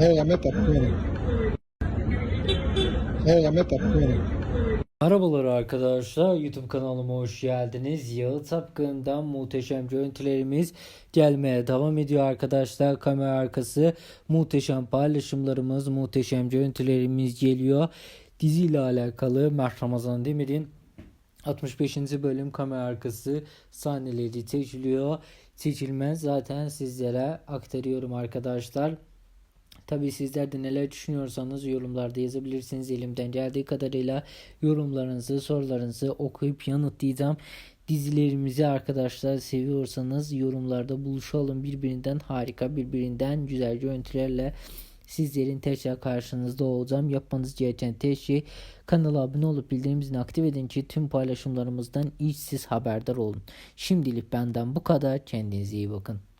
Eh, a meta primero. Eh, a meta primero. Merhabalar arkadaşlar YouTube kanalıma hoş geldiniz. Yağı Tapkın'dan muhteşem görüntülerimiz gelmeye devam ediyor arkadaşlar. Kamera arkası muhteşem paylaşımlarımız, muhteşem görüntülerimiz geliyor. Diziyle alakalı Mert Ramazan Demir'in 65. bölüm kamera arkası sahneleri seçiliyor. Seçilmez zaten sizlere aktarıyorum arkadaşlar. Tabii sizler de neler düşünüyorsanız yorumlarda yazabilirsiniz. Elimden geldiği kadarıyla yorumlarınızı, sorularınızı okuyup yanıtlayacağım. Dizilerimizi arkadaşlar seviyorsanız yorumlarda buluşalım. Birbirinden harika, birbirinden güzel görüntülerle sizlerin tekrar karşınızda olacağım. Yapmanız gereken tek şey kanala abone olup bildirimimizi aktif edin ki tüm paylaşımlarımızdan ilk siz haberdar olun. Şimdilik benden bu kadar. Kendinize iyi bakın.